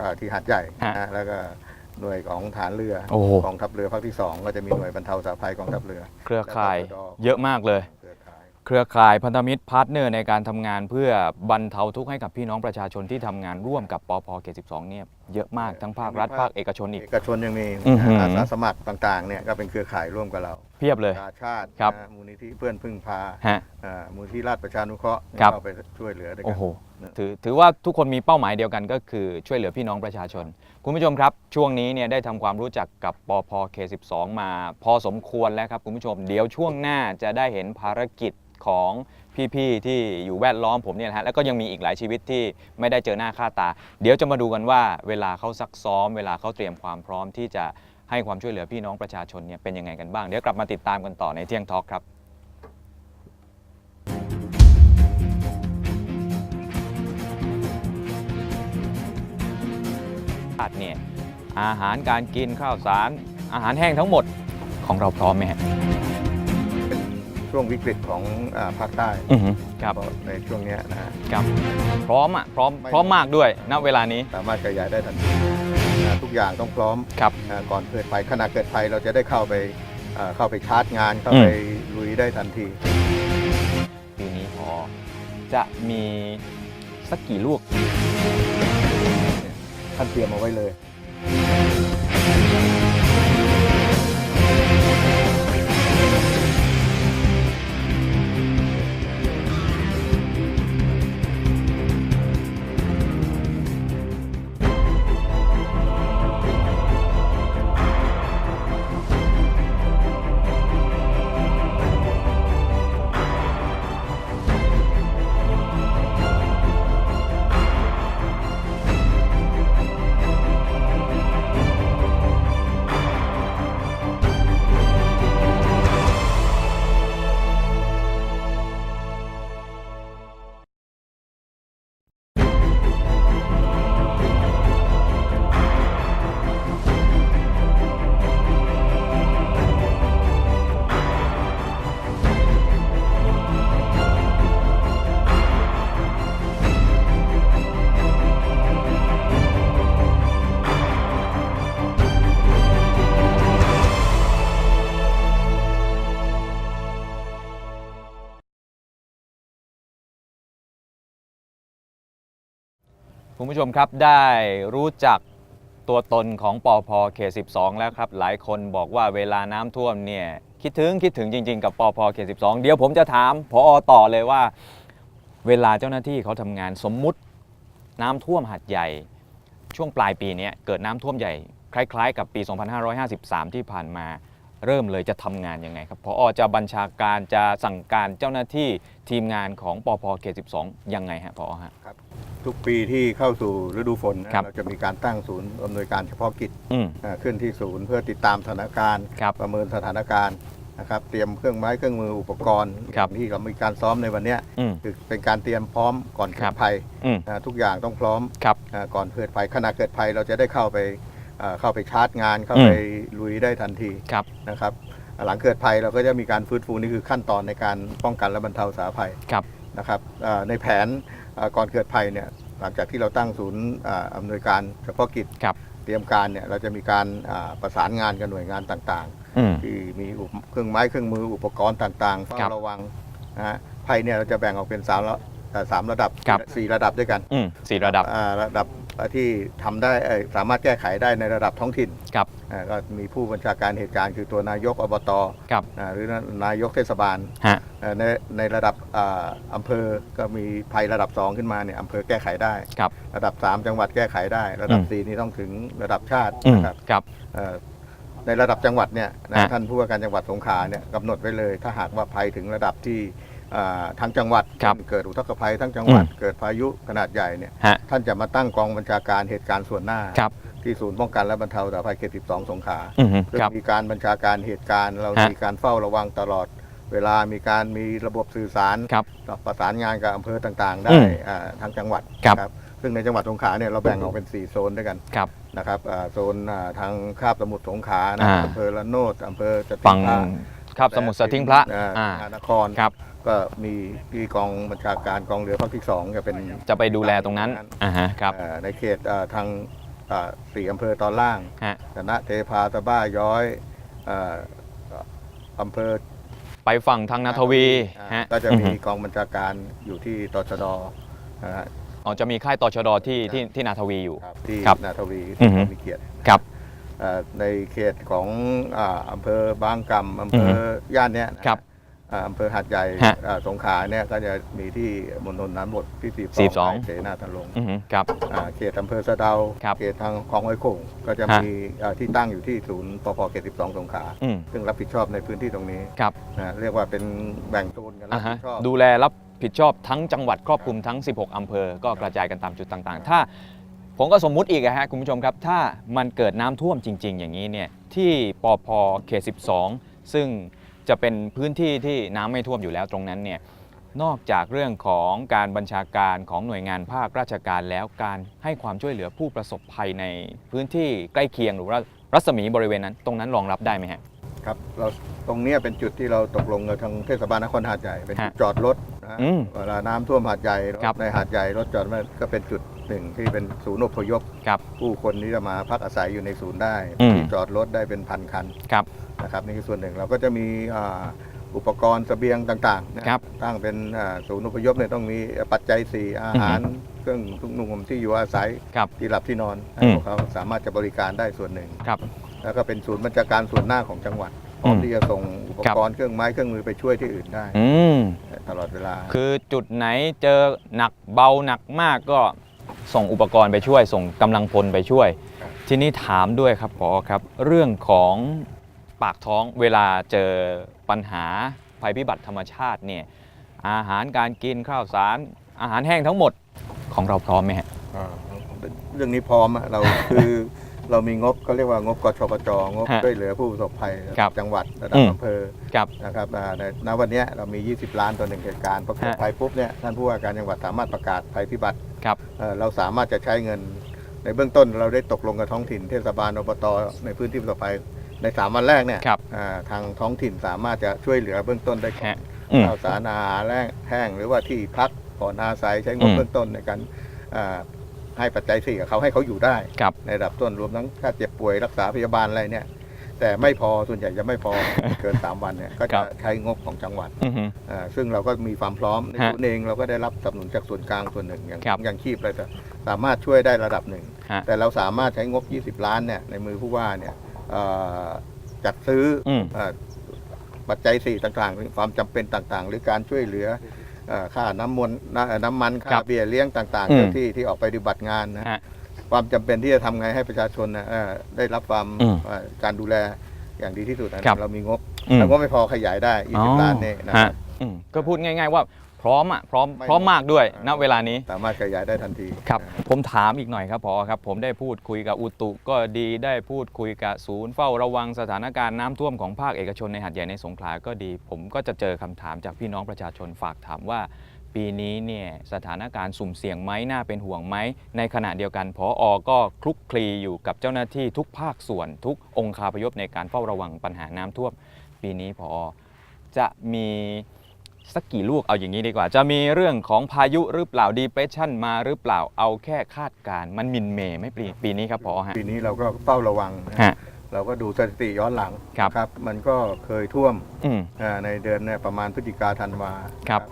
[SPEAKER 2] อาที่หัดใหญ่
[SPEAKER 1] ฮะ
[SPEAKER 2] นะแล้วก็ หน่วยของฐานเรือ
[SPEAKER 1] โอ้โห
[SPEAKER 2] กองทัพเรือภาคที่2ก็จะมีหน่วยบรรเทาสาภัยกองทัพเรือ
[SPEAKER 1] เครือข่าย
[SPEAKER 2] และตชด
[SPEAKER 1] เยอะมากเลย
[SPEAKER 2] เครือข่าย
[SPEAKER 1] เครือข่ายพันธมิตรพาร์ทเนอร์ในการทำงานเพื่อบรรเทาทุกข์ให้กับพี่น้องประชาชนที่ทำงานร่วมกับปพเขต12เนี่ยเยอะมากทั้งภาครัฐภาคเอกชนอีก
[SPEAKER 2] เอกชนยังมี
[SPEAKER 1] อื้อหืออ
[SPEAKER 2] อาสาสมัครต่างๆเนี่ยก็เป็นเครือข่ายร่วมกับเรา
[SPEAKER 1] เพียบเลย
[SPEAKER 2] ประชาชาติ
[SPEAKER 1] ครับ
[SPEAKER 2] นะมูลนิธิเพื่อนพึ่งพา
[SPEAKER 1] ฮะ
[SPEAKER 2] อ่ามูลที่ราชประชานุเคราะห์
[SPEAKER 1] ครับ
[SPEAKER 2] เข้าไปช่วยเหลือด้วยกั
[SPEAKER 1] โอ้
[SPEAKER 2] น
[SPEAKER 1] โห
[SPEAKER 2] นะ
[SPEAKER 1] ถือถือว่าทุกคนมีเป้าหมายเดียวกันก็คือช่วยเหลือพี่น้องประชาชน คุณผู้ชมครับ ช่วงนี้เนี่ยได้ทำความรู้จักกับปพเค12 มาพอสมควรแล้วครับคุณผู้ชม เดี๋ยวช่วงหน้าจะได้เห็นภารกิจของพี่ๆที่อยู่แวดล้อมผมเนี่ยนะฮะแล้วก็ยังมีอีกหลายชีวิตที่ไม่ได้เจอหน้าค่าตา เดี๋ยวจะมาดูกันว่าเวลาเขาซักซ้อม เวลาเขาเตรียมความพร้อมที่จะให้ความช่วยเหลือพี่น้องประชาชนเนี่ยเป็นยังไงกันบ้างเดี๋ยวกลับมาติดตามกันต่อในเที่ยงทอล์กครับ ชาติเนี่ยอาหารการกินข้าวสาร อาหารแห้งทั้งหมดของเราพร้อมไหมฮะ
[SPEAKER 2] เป็นช่วงวิกฤตของอาภาคใต้
[SPEAKER 1] อือฮึครับ
[SPEAKER 2] เพราะในช่วงเนี้ยนะฮะ
[SPEAKER 1] ครับ พร้อมอะพร้อม
[SPEAKER 2] ไม่
[SPEAKER 1] พร้อมมากด้วยณเวลานี้
[SPEAKER 2] สามารถขยายได้ทันทีอ่าทุกอย่างต้องพร้อม
[SPEAKER 1] ครับ
[SPEAKER 2] อ่าก่อนเกิดภัยขณะเกิดภัยเราจะได้เข้าไปอ่าเข้าไปชาร์จงานเข้า
[SPEAKER 1] อืม
[SPEAKER 2] ไปลุยได้ทันที
[SPEAKER 1] ปีนี้พอจะมีสักกี่ลูก
[SPEAKER 2] ท่านเตรียมเอาไว้เลย
[SPEAKER 1] คุณผู้ชมครับได้รู้จักตัวตนของปอพเขต12 แล้วครับ หลายคนบอกว่าเวลาน้ำท่วมเนี่ยคิดถึงคิดถึงจริง ๆ กับปอพเขต12 เดี๋ยวผมจะถามพอต่อเลยว่า เวลาเจ้าหน้าที่เขาทำงานสมมุติน้ำท่วมหัดใหญ่ ช่วงปลายปีเนี้ยเกิดน้ำท่วมใหญ่ คล้าย ๆ กับปี 2553 ที่ผ่านมา เริ่มเลยจะทำงานยังไงครับพอจะบัญชาการจะสั่งการเจ้าหน้าที่ทีมงานของปอพเขต12 ยังไงฮะพอฮะ
[SPEAKER 2] ทุกปีที่เข้าสู่ฤดูฝนนะครับเราจะมีการตั้งศูนย์อำนวยการเฉพาะกิจ
[SPEAKER 1] อืม
[SPEAKER 2] อ่าขึ้นที่ศูนย์เพื่อติดตามสถานการณ์
[SPEAKER 1] ครับ
[SPEAKER 2] ประเมินสถานการณ์นะครับเตรียมเครื่องไม้เครื่องมืออุปกรณ์
[SPEAKER 1] ครับ
[SPEAKER 2] ที่เรามีการซ้อมในวันเนี้ย
[SPEAKER 1] อืม
[SPEAKER 2] คือเป็นการเตรียมพร้อมก่อน
[SPEAKER 1] ค
[SPEAKER 2] เกิ
[SPEAKER 1] รั
[SPEAKER 2] ด
[SPEAKER 1] บ
[SPEAKER 2] ภัย
[SPEAKER 1] อืม
[SPEAKER 2] อ่าทุกอย่างต้องพร้อม
[SPEAKER 1] ครับ
[SPEAKER 2] อ่าก่อนเกิดภัยขณะเกิดภัยเราจะได้เข้าไปอ่า เข้าไปชาร์จงานเข้าไปลุยได้ทันที
[SPEAKER 1] ครับ
[SPEAKER 2] นะครับอ่าหลังเกิดภัยเราก็จะมีการฟื้นฟูนี่คือขั้นตอนในการป้องกันและบรรเทาสาธารณภัย
[SPEAKER 1] ครับ
[SPEAKER 2] นะครับอ่าในแผนอ่าก่อนเกิดภัยเนี่ยหลังจากที่เราตั้งศูนย์อ่าอำนวยการเฉพาะกิจ
[SPEAKER 1] ครับ
[SPEAKER 2] เตรียมการเนี่ยเราจะมีการอ่าประสานงานกับหน่วยงานต่าง
[SPEAKER 1] อืม
[SPEAKER 2] ๆที่มีอุปเครื่องไม้เครื่องมืออุปกรณ์ต่างๆเฝ้า
[SPEAKER 1] ครับ
[SPEAKER 2] ระวังนะฮะภัยเนี่ยเราจะแบ่งออกเป็นสามระเอ่อสามระดับ
[SPEAKER 1] ครับ
[SPEAKER 2] สี่ระดับด้วยกัน
[SPEAKER 1] อืมสี่ระดับ
[SPEAKER 2] อ่าระดับที่ทำได้เอ่อสามารถแก้ไขได้ในระดับท้องถิ่น
[SPEAKER 1] ครับ
[SPEAKER 2] อ่าก็มีผู้บัญชาการเหตุการณ์คือตัวนายกอบต
[SPEAKER 1] ครับ
[SPEAKER 2] อ่าหรือนายกเทศบาล
[SPEAKER 1] ฮะ
[SPEAKER 2] เอ่อในในระดับอ่าอำเภอก็มีภัยระดับ2ขึ้นมาเนี่ยอำเภอแก้ไขได้
[SPEAKER 1] ครับ
[SPEAKER 2] ระดับ3จังหวัดแก้ไขได้ ระดับ
[SPEAKER 1] อืม
[SPEAKER 2] 4นี่ต้องถึงระดับชาติ
[SPEAKER 1] อืม
[SPEAKER 2] นะครับ
[SPEAKER 1] ครับ
[SPEAKER 2] เอ่อในระดับจังหวัดเนี่ยนะ
[SPEAKER 1] ฮะ
[SPEAKER 2] ท่านผู้ว่าการจังหวัดสงขลาเนี่ยกำหนดไว้เลย ถ้าหากว่าภัยถึงระดับที่ อ่าทั้งจังหวัด
[SPEAKER 1] ครับ
[SPEAKER 2] เกิดอุทกภัยทั้งจังหวัด
[SPEAKER 1] อืม
[SPEAKER 2] เกิดพายุขนาดใหญ่เนี่ย
[SPEAKER 1] ฮะ
[SPEAKER 2] ท่านจะมาตั้งกองบัญชาการเหตุการณ์ส่วนหน้า
[SPEAKER 1] ครับ
[SPEAKER 2] ที่ศูนย์ป้องกันและบรรเทาสาธารณภัยเขต 12 สงขลา
[SPEAKER 1] อืม
[SPEAKER 2] ซึ่ง
[SPEAKER 1] ครับ
[SPEAKER 2] มีการบัญชาการเหตุการณ์ เรา
[SPEAKER 1] ฮะ
[SPEAKER 2] มีการเฝ้าระวังตลอด เวลามีการมีระบบสื่อสาร
[SPEAKER 1] ครับ
[SPEAKER 2] ประสานงานกับอำเภอต่างๆ ได้
[SPEAKER 1] อืม
[SPEAKER 2] อ่าทั้งจังหวัด
[SPEAKER 1] ครับ
[SPEAKER 2] นะซึ่งในจังหวัดสงขลาเนี่ยเราแบ่งออกเป็น 4 โซนด้วยกัน
[SPEAKER 1] ครับ
[SPEAKER 2] นะครับอ่าโซนอ่าทางคาบสมุทรสงขลานะ
[SPEAKER 1] อ่า
[SPEAKER 2] อำเภอละโนดอำเภอจะ
[SPEAKER 1] ฝั่งครับสมุทรสทิงพระ
[SPEAKER 2] อ่า
[SPEAKER 1] อ่า
[SPEAKER 2] มหานคร
[SPEAKER 1] ครับ
[SPEAKER 2] ก็มีที่กองบัญชาการกองเรือภาคที่สองจะเป็น
[SPEAKER 1] จะไปดูแลตรงนั้นอ่าฮะครับ
[SPEAKER 2] อ่าในเขตอ่าทางอ่าสี่อำเภอตอนล่าง
[SPEAKER 1] ฮะ
[SPEAKER 2] คณะเทพาตะบ้าย้อยเอ่ออำเภอ
[SPEAKER 1] ไปฝั่งทางนาทวี
[SPEAKER 2] อ่า
[SPEAKER 1] ฮะ
[SPEAKER 2] ก็จะ
[SPEAKER 1] อื
[SPEAKER 2] มี
[SPEAKER 1] ฮึ
[SPEAKER 2] กองบัญชาการอยู่ที่ตชดนะฮะ
[SPEAKER 1] อ๋อจะมีค่ายตชดที่ที่ที่นาทวีอยู่
[SPEAKER 2] ครับที่
[SPEAKER 1] ครับ
[SPEAKER 2] นาทวี
[SPEAKER 1] อือฮึ
[SPEAKER 2] มีเกียรติ
[SPEAKER 1] ครับ
[SPEAKER 2] เอ่อในเขตของอ่าอำเภอบางกำอำเภอ
[SPEAKER 1] อือฮึ
[SPEAKER 2] ย่านเนี้ยนะฮะ
[SPEAKER 1] ครับ
[SPEAKER 2] อ่าอำเภอหัดใหญ่
[SPEAKER 1] ฮะ
[SPEAKER 2] อ่าสงขลาเนี่ยก็จะมีที่มณฑลน้ำบดที่
[SPEAKER 1] 42
[SPEAKER 2] 42เสนาตะลง
[SPEAKER 1] อืมครับ
[SPEAKER 2] อ่าเขตอำเภอสะเดา
[SPEAKER 1] ครับ
[SPEAKER 2] เขตทางคลองห้อยโข่งก็จะ
[SPEAKER 1] ฮะ
[SPEAKER 2] มีอ่าที่ตั้งอยู่ที่ศูนย์ปพเขต 12 สงขลา
[SPEAKER 1] อืม
[SPEAKER 2] ซึ่งรับผิดชอบในพื้นที่ตรงนี้
[SPEAKER 1] ครับ
[SPEAKER 2] นะเรียกว่าเป็นแบ่งโซนกันรั
[SPEAKER 1] อ่า
[SPEAKER 2] บ
[SPEAKER 1] ฮะ
[SPEAKER 2] ผิดชอบ
[SPEAKER 1] ดูแลรับผิดชอบทั้งจังหวัดครอบคลุมทั้ง 16 อำเภอ ก็กระจายกันตามจุดต่างๆ ถ้าผมก็สมมุติอีกอะฮะคุณผู้ชมครับ ถ้ามันเกิดน้ำท่วมจริง ๆ อย่างนี้เนี่ยที่ปอพเขต12 ซึ่ง จะเป็นพื้นที่ที่น้ำไม่ท่วมอยู่แล้วตรงนั้นเนี่ยนอกจากเรื่องของการบัญชาการของหน่วยงานภาคราชการแล้วการให้ความช่วยเหลือผู้ประสบภัยในพื้นที่ใกล้เคียงหรือว่ารัศมีบริเวณนั้น ตรงนั้นรองรับได้ไหมฮะ
[SPEAKER 2] ครับเราตรงเนี้ยเป็นจุดที่เราตกลงกับทางเทศบาลนครหาดใหญ่เป็นจุด
[SPEAKER 1] ฮะ
[SPEAKER 2] จอดรถนะฮะ
[SPEAKER 1] อืม
[SPEAKER 2] เวลาน้ำท่วมหาดใหญ่รถ
[SPEAKER 1] ครับ
[SPEAKER 2] ในหาดใหญ่รถจอดมันก็เป็นจุด หนึ่งที่เป็นศูนย์อพยพ
[SPEAKER 1] ครับ
[SPEAKER 2] ผู้คนที่จะมาพักอาศัยอยู่ในศูนย์ได้
[SPEAKER 1] อืม
[SPEAKER 2] ที่จอดรถได้เป็นพันคัน
[SPEAKER 1] ครับ
[SPEAKER 2] นะครับนี่คือส่วนหนึ่งเราก็จะมีอ่าอุปกรณ์เสบียงต่างๆนะครับ ตั้งเป็นอ่าศูนย์อพยพเนี่ยต้องมีปัจจัยสี่อาหาร เครื่องทุกนุ่งห่มที่อยู่อาศัย
[SPEAKER 1] ครับ
[SPEAKER 2] ที่หลับที่นอนให้
[SPEAKER 1] อืม
[SPEAKER 2] พวกเขาสามารถจะบริการได้ส่วนหนึ่ง
[SPEAKER 1] ครับ
[SPEAKER 2] แล้วก็เป็นศูนย์บัญชาการส่วนหน้าของจังหวัดพร้อม
[SPEAKER 1] อืม
[SPEAKER 2] ที่จะส่งอุปกรณ์เครื่องไม้เครื่องมือไปช่วยที่อื่นได้
[SPEAKER 1] อืม
[SPEAKER 2] ตลอดเวลา
[SPEAKER 1] คือจุดไหนเจอหนักเบาหนักมากก็ ส่งอุปกรณ์ไปช่วย ส่งกำลังพลไปช่วย ทีนี้ถามด้วยครับพอครับ เรื่องของปากท้องเวลาเจอปัญหาภัยพิบัติธรรมชาติเนี่ยอาหารการกินข้าวสาร อาหารแห้งทั้งหมดของเราพร้อมไหมฮะ
[SPEAKER 2] อ่าเรื่องนี้พร้อมอะเรา คือ เรามีงบเขาเรียกว่างบกชปจงบ
[SPEAKER 1] ฮะ
[SPEAKER 2] ช่วยเหลือผู้ประสบภัยระ
[SPEAKER 1] ครั
[SPEAKER 2] ดั
[SPEAKER 1] บบ
[SPEAKER 2] จังหวัดระดับ
[SPEAKER 1] อืม
[SPEAKER 2] อำเภอ
[SPEAKER 1] ครับ
[SPEAKER 2] นะครับอ่าในณวันเนี้ยเรามี 20 ล้านต่อหนึ่งเหตุการณ์ประกอบ
[SPEAKER 1] ฮะ
[SPEAKER 2] ภัยปุ๊บเนี่ยท่านผู้ว่าการจังหวัดสามารถประกาศภัยพิบัติ
[SPEAKER 1] ครับ
[SPEAKER 2] เอ่อเราสามารถจะใช้เงิน ในเบื้องต้นเราได้ตกลงกับท้องถิ่นเทศบาลอบตในพื้นที่ประสบภัยในสามวันแรกเนี่ย
[SPEAKER 1] ครับ
[SPEAKER 2] อ่าทางท้องถิ่นสามารถจะช่วยเหลือเบื้องต้นได้ก่อน
[SPEAKER 1] ฮะอืม
[SPEAKER 2] ข้าวสารอาหารแห้งแห้งหรือว่าที่พักก่อนอาศัยใช้ง
[SPEAKER 1] อื
[SPEAKER 2] บ
[SPEAKER 1] ม
[SPEAKER 2] เบื้องต้นในการอ่า ให้ปัจจัยสี่กับเขาให้เขาอยู่ได้
[SPEAKER 1] ครับ
[SPEAKER 2] ในระดับต้นรวมทั้งค่าเจ็บป่วยรักษาพยาบาลอะไรเนี่ย แต่ไม่พอส่วนใหญ่จะไม่พอ เกิน 3 วันเนี่ยก็
[SPEAKER 1] ครั
[SPEAKER 2] จะ
[SPEAKER 1] บ
[SPEAKER 2] ใช้งบของจังหวัด
[SPEAKER 1] อือฮึ
[SPEAKER 2] อ่าซึ่งเราก็มีความพร้อมใน
[SPEAKER 1] ฮะ
[SPEAKER 2] ศูนย์เองเราก็ได้รับสนับสนุนจากส่วนกลางส่วนหนึ่งอย่าง
[SPEAKER 1] ครับ
[SPEAKER 2] อย่างชีพอะไรแต่สามารถช่วยได้ระดับหนึ่ง
[SPEAKER 1] ฮะ
[SPEAKER 2] แต่เราสามารถใช้งบ 20 ล้านเนี่ยในมือผู้ว่าเนี่ยเอ่อจัดซื้ออ
[SPEAKER 1] ม
[SPEAKER 2] เอ่อปัจจัยสี่ต่างๆความจำเป็นต่างๆ หรือการช่วยเหลือ เอ่อค่าน้ำมันน้ำน้ำมัน
[SPEAKER 1] ครั
[SPEAKER 2] ค่า
[SPEAKER 1] บ
[SPEAKER 2] เบี้ยเลี้ยงต่างๆ
[SPEAKER 1] อืม
[SPEAKER 2] เจ้าที่ที่ออกไปปฏิบัติงานนะ
[SPEAKER 1] ฮะ
[SPEAKER 2] ความจำเป็นที่จะทำไงให้ประชาชนนะเอ่อได้รับความ
[SPEAKER 1] อืม
[SPEAKER 2] เอ่อการดูแลอย่างดีที่สุดนะครับเรามีงบ
[SPEAKER 1] อืม
[SPEAKER 2] แต่ว่าไม่พอขยายได้20 ล้านเนี่ยนะค
[SPEAKER 1] ฮะ
[SPEAKER 2] รับ
[SPEAKER 1] อืมก็พูดง่ายๆว่าพร้อมอะพร้อม
[SPEAKER 2] ไม่
[SPEAKER 1] พร้อมมากด้วยณเวลานี้
[SPEAKER 2] สามารถขยายได้ทันที
[SPEAKER 1] ครับ
[SPEAKER 2] นะ
[SPEAKER 1] ผมถามอีกหน่อยครับพอครับ ผมได้พูดคุยกับอุตุก็ดีได้พูดคุยกับศูนย์เฝ้าระวังสถานการณ์น้ำท่วมของภาคเอกชนในหัดใหญ่ในสงขลาก็ดี ผมก็จะเจอคำถามจากพี่น้องประชาชนฝากถามว่า ปีนี้เนี่ยสถานการณ์สุ่มเสี่ยงไหมน่าเป็นห่วงไหม ในขณะเดียวกันพออก็คลุกคลีอยู่กับเจ้าหน้าที่ทุกภาคส่วน ทุกองคาพยพในการเฝ้าระวังปัญหาน้ำท่วม ปีนี้พอจะมี สักกี่ลูกเอาอย่างนี้ดีกว่า จะมีเรื่องของพายุหรือเปล่าดีเพรสชันมาหรือเปล่าเอาแค่คาดการณ์มันมินเมย์ไหม่ปีปีนี้ครับพอฮะ
[SPEAKER 2] ปีนี้เราก็เฝ้าระวังนะ
[SPEAKER 1] ฮะ
[SPEAKER 2] เราก็ดูสถิติย้อนหลัง
[SPEAKER 1] ครับ
[SPEAKER 2] ครับ มันก็เคยท่วม
[SPEAKER 1] อืม
[SPEAKER 2] อ่าในเดือนเนี่ยประมาณพฤศจิกาธันวา
[SPEAKER 1] ครับ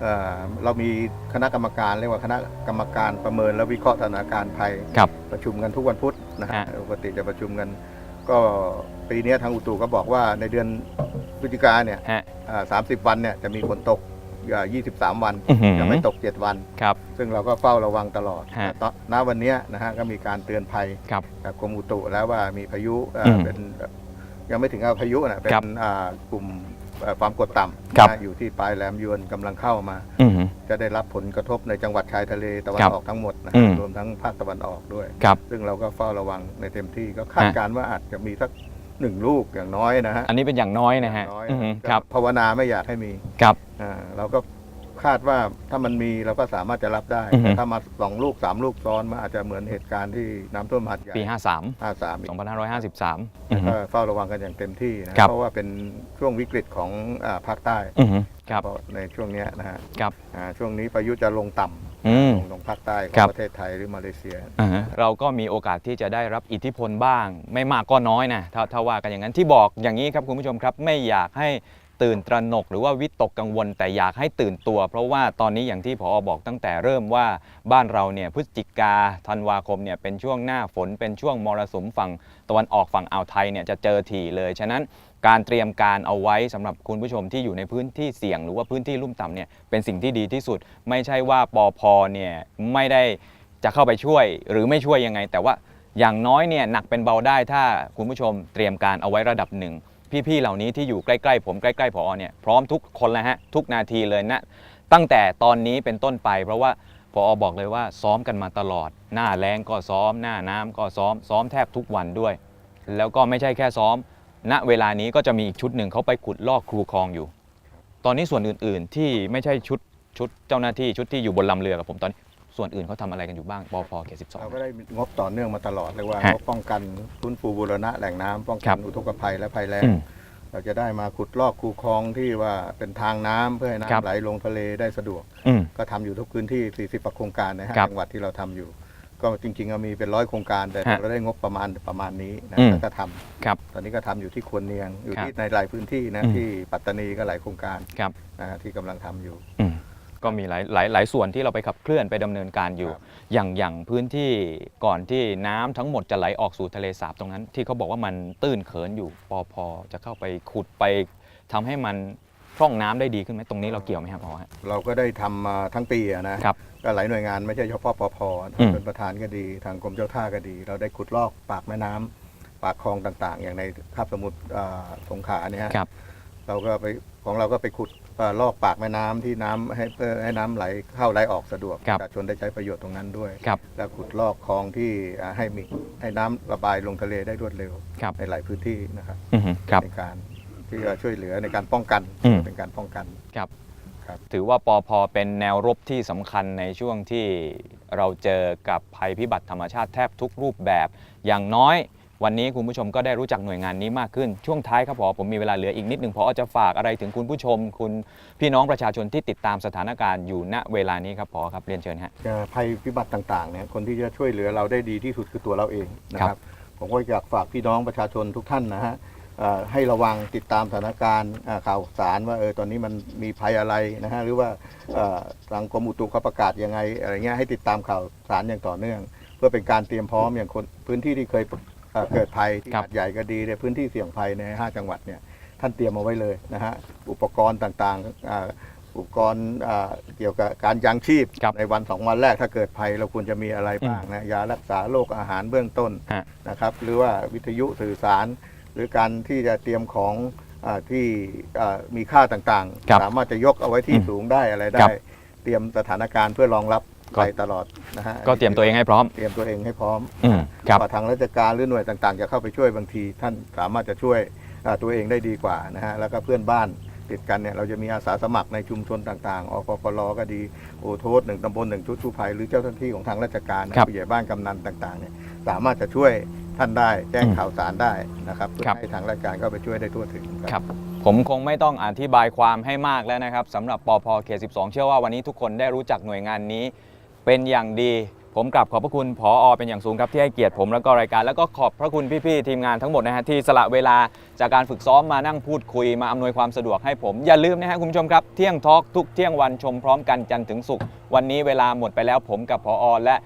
[SPEAKER 2] เอ่อเรามีคณะกรรมการเรียกว่าคณะกรรมการประเมินและวิเคราะห์สถานการณ์ภัย
[SPEAKER 1] ครับ
[SPEAKER 2] ประชุมกันทุกวันพุธนะฮะ
[SPEAKER 1] ฮะ
[SPEAKER 2] ปกติจะประชุมกัน ก็ปีเนี้ยทางอุตุก็บอกว่าในเดือน พฤศจิกาเนี่ย
[SPEAKER 1] ฮะ
[SPEAKER 2] สามสิบวันเนี่ยจะมีฝนตกอ่า23วัน
[SPEAKER 1] อื้อหือ
[SPEAKER 2] จะไม่ตก7วัน
[SPEAKER 1] ครับ
[SPEAKER 2] ซึ่งเราก็เฝ้าระวังตลอด
[SPEAKER 1] ฮะ
[SPEAKER 2] ตอนณวันเนี้ยนะฮะก็มีการเตือนภัย
[SPEAKER 1] ครับ
[SPEAKER 2] จากกรมอุตุแล้วว่ามีพายุอ่า
[SPEAKER 1] อืม
[SPEAKER 2] เป็นยังไม่ถึงเอาพายุนะเป็
[SPEAKER 1] ครั
[SPEAKER 2] น
[SPEAKER 1] บ
[SPEAKER 2] อ่ากลุ่มเอ่อความกดต่ำ
[SPEAKER 1] ครับ
[SPEAKER 2] นะอยู่ที่ปลายแหลมยวนกำลังเข้ามา
[SPEAKER 1] อือหือ
[SPEAKER 2] จะได้รับผลกระทบในจังหวัดชายทะเลตะวัน
[SPEAKER 1] ครับ
[SPEAKER 2] ออกทั้งหมดนะ
[SPEAKER 1] อื
[SPEAKER 2] ฮะ
[SPEAKER 1] ม
[SPEAKER 2] รวมทั้งภาคตะวันออกด้วย
[SPEAKER 1] ครับ
[SPEAKER 2] ซึ่งเราก็เฝ้าระวังในเต็มที่ก็คาด
[SPEAKER 1] ฮะ
[SPEAKER 2] การณ์ว่าอาจจะมีสัก หนึ่งลูกอย่างน้อยนะฮะ
[SPEAKER 1] อันนี้เป็นอย่างน้อยนะฮะ
[SPEAKER 2] อย่างน้อย
[SPEAKER 1] อือหือ
[SPEAKER 2] ก็
[SPEAKER 1] ครับ
[SPEAKER 2] ภาวนาไม่อยากให้มี
[SPEAKER 1] ครับ
[SPEAKER 2] อ่าเราก็ คาดว่าถ้ามันมีเราก็สามารถจะรับได้
[SPEAKER 1] อือฮึ
[SPEAKER 2] แต่ถ้ามาสองลูกสามลูกซ้อนมันอาจจะเหมือนเหตุการณ์ที่น้ำท่วมหัดใหญ่
[SPEAKER 1] ปี 53
[SPEAKER 2] ห้าสามอีก
[SPEAKER 1] 2553อือหื
[SPEAKER 2] ก็
[SPEAKER 1] อ
[SPEAKER 2] เฝ้าระวังกันอย่างเต็มที่นะครับ เพราะว่าเป็นช่วงวิกฤตของอาภาคใต้
[SPEAKER 1] อือหือครับ
[SPEAKER 2] เพราะในช่วงเนี้ยนะฮะ
[SPEAKER 1] ครับ
[SPEAKER 2] อ่าช่วงนี้พายุจะลงต่ำ
[SPEAKER 1] อืม
[SPEAKER 2] ลงตรงภาคใต้ขอ
[SPEAKER 1] ครั
[SPEAKER 2] ง
[SPEAKER 1] บ
[SPEAKER 2] ประเทศไทยหรือมาเลเซีย
[SPEAKER 1] อ่าฮะเราก็มีโอกาสที่จะได้รับอิทธิพลบ้าง ไม่มากก็น้อยนะถ้าถ้าว่ากันอย่างนั้นที่บอกอย่างนี้ครับคุณผู้ชมครับ ไม่อยากให้ตื่นตระหนกหรือว่าวิตกกังวลแต่อยากให้ตื่นตัว เพราะว่าตอนนี้อย่างที่พอบอกตั้งแต่เริ่มว่าบ้านเราเนี่ยพฤศจิกาธันวาคมเนี่ยเป็นช่วงหน้าฝนเป็นช่วงมรสุมฝั่งตะวันออกฝั่งอ่าวไทยเนี่ยจะเจอถี่เลยฉะนั้นการเตรียมการเอาไว้สำหรับคุณผู้ชมที่อยู่ในพื้นที่เสี่ยง หรือว่าพื้นที่ลุ่มต่ำเนี่ยเป็นสิ่งที่ดีที่สุด ไม่ใช่ว่าปอพอเนี่ยไม่ได้จะเข้าไปช่วย หรือไม่ช่วยยังไง แต่ว่าอย่างน้อยเนี่ยหนักเป็นเบาได้ถ้าคุณผู้ชมเตรียมการเอาไว้ระดับหนึ่ง พี่ๆเหล่านี้ที่อยู่ใกล้ๆผมใกล้ๆพอเนี่ยพร้อมทุกคนแล้วฮะทุกนาทีเลยนะตั้งแต่ตอนนี้เป็นต้นไป เพราะว่าพอบอกเลยว่าซ้อมกันมาตลอด หน้าแรงก็ซ้อม หน้าน้ำก็ซ้อม ซ้อมแทบทุกวันด้วย แล้วก็ไม่ใช่แค่ซ้อม ณเวลานี้ก็จะมีอีกชุดหนึ่งเขาไปขุดลอกครูคลองอยู่ ตอนนี้ส่วนอื่นๆที่ไม่ใช่ชุดชุดเจ้าหน้าที่ชุดที่อยู่บนลำเรือกับผมตอนนี้ ส่วนอื่นเขาทำอะไรกันอยู่บ้างปพเขตสิบสอง
[SPEAKER 2] เราก็ได้งบต่อเนื่องมาตลอดเรียกว่า
[SPEAKER 1] ฮะ
[SPEAKER 2] งบป้องกันฟื้นฟูบูรณะแหล่งน้ำป้อง
[SPEAKER 1] ครั
[SPEAKER 2] กัน
[SPEAKER 1] บ
[SPEAKER 2] อุทกภัยและภัยแล้ง
[SPEAKER 1] อืม
[SPEAKER 2] เราจะได้มาขุดลอกคูคลองที่ว่าเป็นทางน้ำเพื่อให้
[SPEAKER 1] ครับ
[SPEAKER 2] น้ำไหลลงทะเลได้สะดวก
[SPEAKER 1] อืม
[SPEAKER 2] ก็ทำอยู่ทุกพื้นที่ 40กว่าโครงการในห้า
[SPEAKER 1] ครับ
[SPEAKER 2] จังหวัดที่เราทำอยู่ ก็จริงๆก็มีเป็นร้อยโครงการ แต่
[SPEAKER 1] ฮะ
[SPEAKER 2] เราได้งบประมาณประมาณนี้นะ
[SPEAKER 1] อืม
[SPEAKER 2] แล้วก็ทำ
[SPEAKER 1] ครับ
[SPEAKER 2] ตอนนี้ก็ทำอยู่ที่ควรเนียง อยู่
[SPEAKER 1] ครับ
[SPEAKER 2] ที่ในหลายพื้นที่นะ
[SPEAKER 1] อืม
[SPEAKER 2] ที่ปัตตานีก็หลายโครงการ
[SPEAKER 1] ครับ
[SPEAKER 2] นะฮะที่กำลังทำอยู่
[SPEAKER 1] อืม ก็มีหลายหลายหลายส่วนที่เราไปขับเคลื่อนไปดำเนินการอยู่
[SPEAKER 2] ครับ
[SPEAKER 1] อย่างอย่างพื้นที่ก่อนที่น้ำทั้งหมดจะไหลออกสู่ทะเลสาบตรงนั้น ที่เขาบอกว่ามันตื้นเขินอยู่ปอพอจะเข้าไปขุดไปทำให้มันพร่องน้ำได้ดีขึ้นไหมตรงนี้เราเกี่ยวไหมครับอ๋อฮะ
[SPEAKER 2] เราก็ได้ทำมาทั้งปีอะนะครับก็หลายหน่วยงานไม่ใช่เฉพาะปพ
[SPEAKER 1] อืม
[SPEAKER 2] เป็นประธานก็ดี ทางกรมเจ้าท่าก็ดี เราได้ขุดลอกปากแม่น้ำปากคลองต่างๆ อย่างในคาบสมุทรอ่าสงขลาเนี่ยฮะ
[SPEAKER 1] ครับ
[SPEAKER 2] เราก็ไปของเราก็ไปขุดเอ่อ ลอกปากแม่น้ำที่น้ำให้เพื่อให้น้ำไหลเข้าไหลออกสะดวก
[SPEAKER 1] ครับ
[SPEAKER 2] ประชาชนได้ใช้ประโยชน์ตรงนั้นด้วย
[SPEAKER 1] ครับ
[SPEAKER 2] แล้วขุดลอกคลองที่อ่าให้มีให้น้ำระบายลงทะเลได้รวดเร็ว
[SPEAKER 1] ครับ
[SPEAKER 2] ในหลายพื้นที่นะครับ
[SPEAKER 1] อือฮึครับ
[SPEAKER 2] ในการที่จะช่วยเหลือในการป้องกัน
[SPEAKER 1] อืม
[SPEAKER 2] เป็นการป้องกัน
[SPEAKER 1] ครับ
[SPEAKER 2] ครับ
[SPEAKER 1] ถือว่าปอพอเป็นแนวรบที่สำคัญในช่วงที่เราเจอกับภัยพิบัติธรรมชาติแทบทุกรูปแบบ อย่างน้อย วันนี้คุณผู้ชมก็ได้รู้จักหน่วยงานนี้มากขึ้น ช่วงท้ายครับพอผมมีเวลาเหลืออีกนิดหนึ่งพอจะฝากอะไรถึงคุณผู้ชม คุณพี่น้องประชาชนที่ติดตามสถานการณ์อยู่ณเวลานี้ครับพอครับเรียนเชิญฮะ
[SPEAKER 2] เอ่อภัยพิบัติต่างๆเนี่ยคนที่จะช่วยเหลือเราได้ดีที่สุดคือตัวเราเองนะค
[SPEAKER 1] ครั
[SPEAKER 2] รับบผมก็อยากฝากพี่น้องประชาชนทุกท่านนะฮะเอ่อให้ระวังติดตามสถานการณ์อ่าข่าวสารว่าเออตอนนี้มันมีภัยอะไรนะฮะหรือว่าเอ่อทางกรมอุตุเขาประกาศยังไงอะไรเงี้ยให้ติดตามข่าวสารอย่างต่อเนื่อง เพื่อเป็นการเตรียมพร้อมอย่างคนพื้นที่ที่เคย เอ่อเกิดภัยที่
[SPEAKER 1] ครับ
[SPEAKER 2] หาดใหญ่ก็ดีในพื้นที่เสี่ยงภัยในห้าจังหวัดเนี่ยท่านเตรียมเอาไว้เลยนะฮะอุปกรณ์ต่างๆอ่าอุปกรณ์อ่าเกี่ยวกับการยังชีพ
[SPEAKER 1] ครับ
[SPEAKER 2] ในวันสองวันแรกถ้าเกิดภัยเราควรจะมีอะไรบ้างนะยารักษาโรคอาหารเบื้องต้น
[SPEAKER 1] ฮะ
[SPEAKER 2] นะครับหรือว่าวิทยุสื่อสาร หรือการที่จะเตรียมของอาที่อ่ามีค่าต่าง
[SPEAKER 1] ครับ
[SPEAKER 2] ๆ สามารถจะยกเอาไว้ที่
[SPEAKER 1] อืม
[SPEAKER 2] สูงได้อะไร
[SPEAKER 1] ครั
[SPEAKER 2] ได้
[SPEAKER 1] บ
[SPEAKER 2] เตรียมสถานการณ์เพื่อรองรับ
[SPEAKER 1] ก็
[SPEAKER 2] ไปตลอดนะฮะ
[SPEAKER 1] ก็เตรียมตัวเองให้พร้อม
[SPEAKER 2] เตรียมตัวเองให้พร้อม
[SPEAKER 1] อืมครับ
[SPEAKER 2] ว่าทางราชการหรือหน่วยต่างๆ จะเข้าไปช่วยบางที ท่านสามารถจะช่วยอ่าตัวเองได้ดีกว่านะฮะแล้วก็เพื่อนบ้านติดกันเนี่ยเราจะมีอาสาสมัครในชุมชนต่างๆอปปลก็ดีโอโทษหนึ่งตำบลหนึ่งชุดกู้ภัยหรือเจ้าหน้าที่ของทางราชการนะครับผู้ใหญ่บ้านกำนันต่างๆเนี่ยสามารถจะช่วยท่านได้แจ้ง
[SPEAKER 1] อืม
[SPEAKER 2] ข่าวสารได้นะครับเพื่อ
[SPEAKER 1] ครับ
[SPEAKER 2] ให้ทางราชการเข้าไปช่วยได้ทั่วถึง
[SPEAKER 1] ครับผมคงไม่ต้องอธิบายความให้มากแล้วนะครับสำหรับปอพเขต 12 เชื่อว่าวันนี้ทุกคนได้รู้จักหน่วยงานนี้ เป็นอย่างดี ผมกลับขอบพระคุณผออเป็นอย่างสูงครับที่ให้เกียรติผมแล้วก็รายการแล้วก็ขอบพระคุณพี่ๆทีมงานทั้งหมดนะฮะที่สละเวลาจากการฝึกซ้อมมานั่งพูดคุยมาอำนวยความสะดวกให้ผมอย่าลืมนะฮะคุณผู้ชมครับเที่ยงทอล์กทุกเที่ยงวันชมพร้อมกันจันทร์ถึงศุกร์วันนี้เวลาหมดไปแล้วผมกับผอและ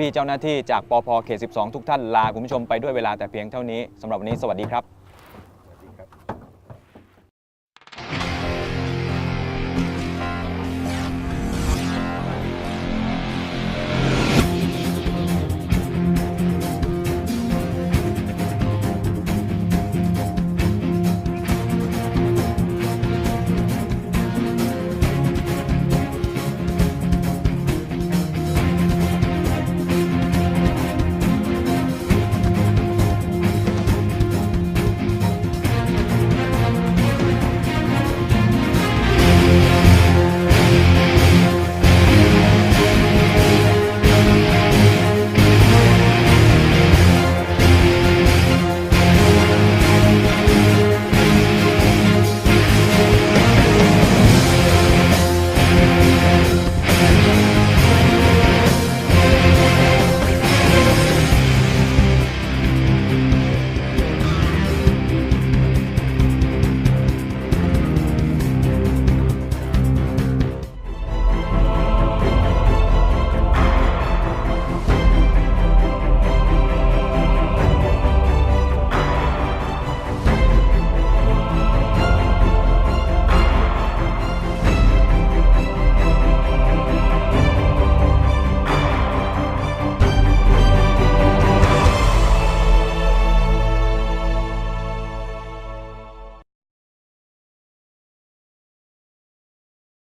[SPEAKER 1] พี่ๆเจ้าหน้าที่จากปพเขต 12 ทุกท่านลาคุณผู้ชมไปด้วยเวลาแต่เพียงเท่านี้สำหรับวันนี้สวัสดีครับ